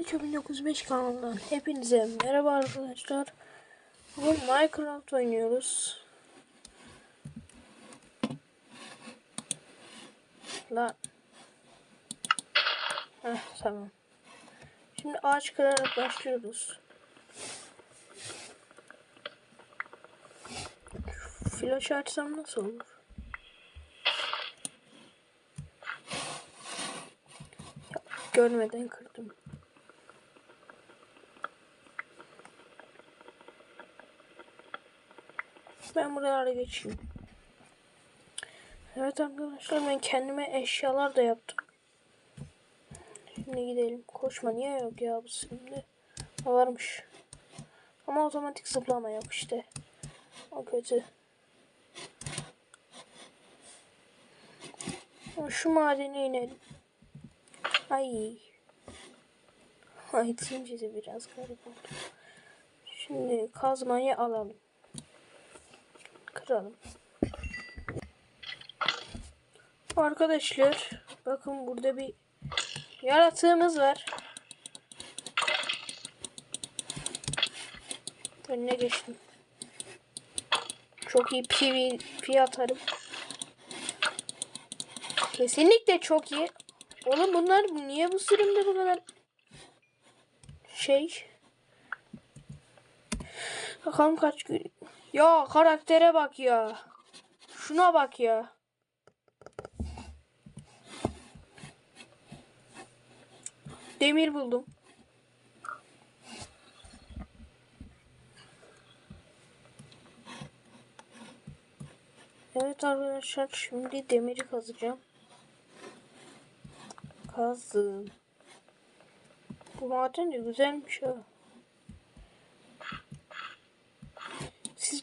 Ayça 1905 kanalından hepinize merhaba arkadaşlar. Bugün Minecraft oynuyoruz. Lan. Heh, tamam. Şimdi ağaç kırarak başlıyoruz. Flash açsam nasıl olur? Görmeden kırdım. Ben buralara geçeyim. Evet arkadaşlar ben kendime eşyalar da yaptım. Şimdi gidelim. Koşma niye yok ya bu şimdi? Varmış. Ama otomatik zıplama yok işte. O kötü. Şu madene inelim. Ay. Ay de biraz garip oldu. Şimdi kazmayı alalım. Kıralım. Arkadaşlar bakın burada bir yaratığımız var. Önüne geçtim. Çok iyi PvP atarım. Kesinlikle çok iyi. Oğlum bunlar niye bu sürümde bu kadar şey? Bakalım kaç gün. Ya karaktere bak ya. Şuna bak ya. Demir buldum. Evet arkadaşlar şimdi demiri kazacağım. Kazdım. Bu maden de güzelmiş ha.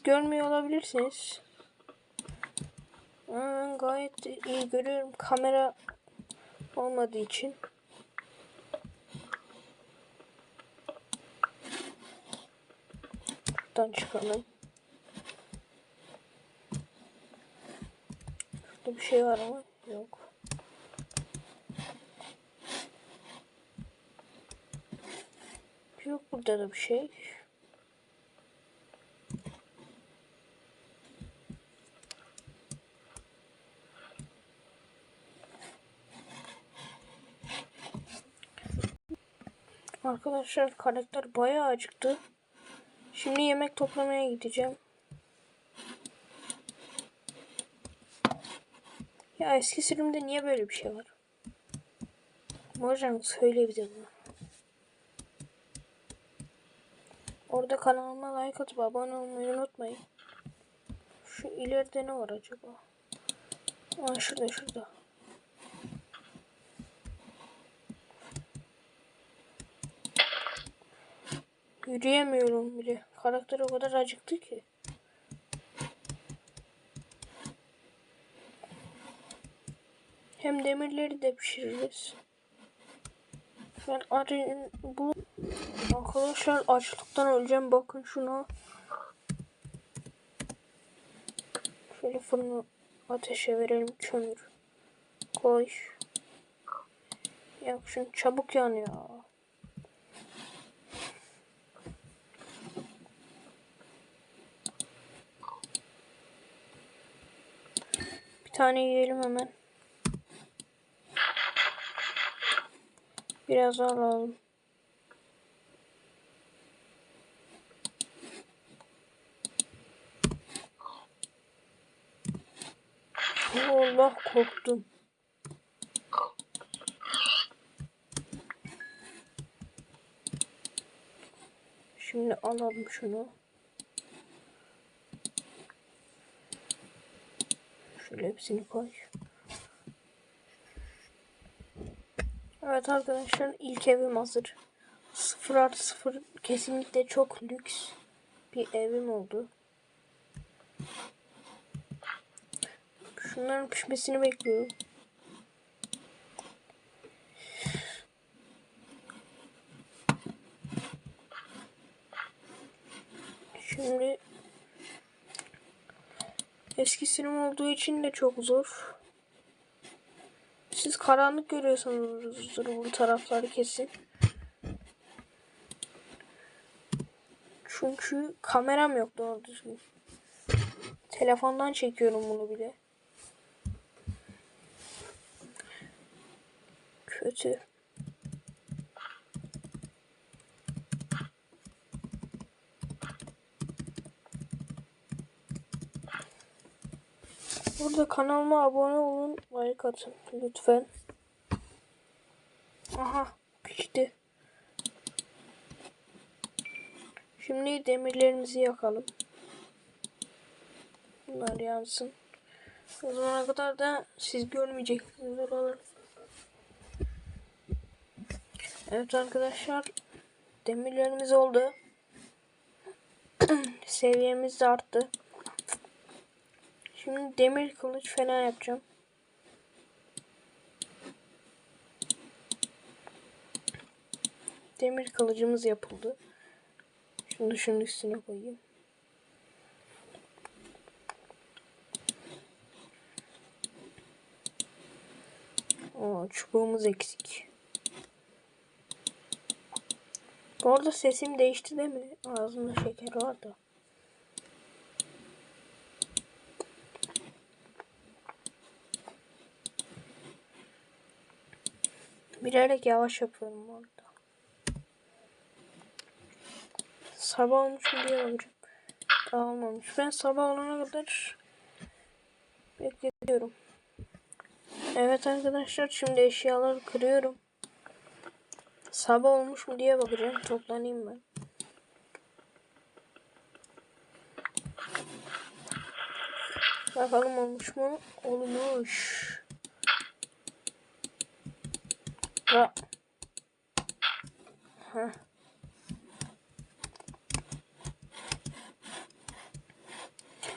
Görmüyor olabilirsiniz. Aa, gayet iyi görüyorum kamera olmadığı için. Buradan çıkalım. Şurada bir şey var ama yok. Yok burada da bir şey. Arkadaşlar karakter bayağı acıktı. Şimdi yemek toplamaya gideceğim. Ya eski sürümde niye böyle bir şey var? Hocam söyle bize bunu. Orada kanalıma like atıp abone olmayı unutmayın. Şu ileride ne var acaba? Aa şurada şurada. Yürüyemiyorum bile. Karakter o kadar acıktı ki. Hem demirleri de pişiririz. Ben arayın bu arkadaşlar açlıktan öleceğim bakın şuna. Şöyle fırını ateşe verelim kömür. Koy. Yap şunu çabuk yanıyor. Bir tane yiyelim hemen. Biraz alalım. Allah korktum. Şimdi alalım şunu. Şöyle hepsini koy. Evet arkadaşlar ilk evim hazır. 0 artı 0 kesinlikle çok lüks bir evim oldu. Şunların pişmesini bekliyorum. Şimdi Eski sinem olduğu için de çok zor. Siz karanlık görüyorsunuzdur bu tarafları kesin. Çünkü kameram yok doğru düzgün. Telefondan çekiyorum bunu bile. Kötü. Burada kanalıma abone olun, like atın lütfen. Aha, pişti. Şimdi demirlerimizi yakalım. Bunlar yansın. O zamana kadar da siz görmeyeceksiniz oraları. Evet arkadaşlar. Demirlerimiz oldu. Seviyemiz arttı. Şimdi demir kılıç falan yapacağım. Demir kılıcımız yapıldı. Da şunun üstüne koyayım. Oo, çubuğumuz eksik. Bu arada sesim değişti değil mi? Ağzımda şeker var Bilerek yavaş yapıyorum bu arada. Sabah olmuş mu diye bakacağım. Daha olmamış. Ben sabah olana kadar bekletiyorum. Evet arkadaşlar şimdi eşyaları kırıyorum. Sabah olmuş mu diye bakacağım. Toplanayım ben. Bakalım olmuş mu? Olmuş. Ha. Heh.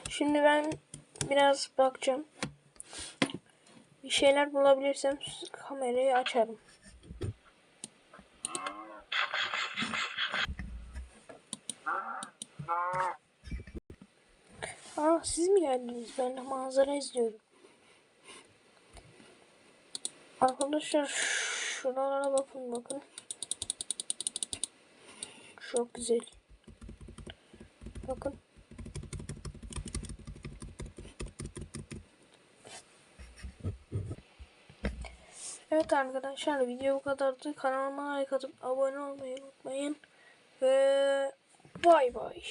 Şimdi ben biraz bakacağım. Bir şeyler bulabilirsem kamerayı açarım. Aa siz mi geldiniz? Ben de manzara izliyorum. Arkadaşlar şuralara bakın bakın. Çok güzel. Bakın. Evet arkadaşlar video bu kadardı. Kanalıma like atıp abone olmayı unutmayın. Ve bay bay.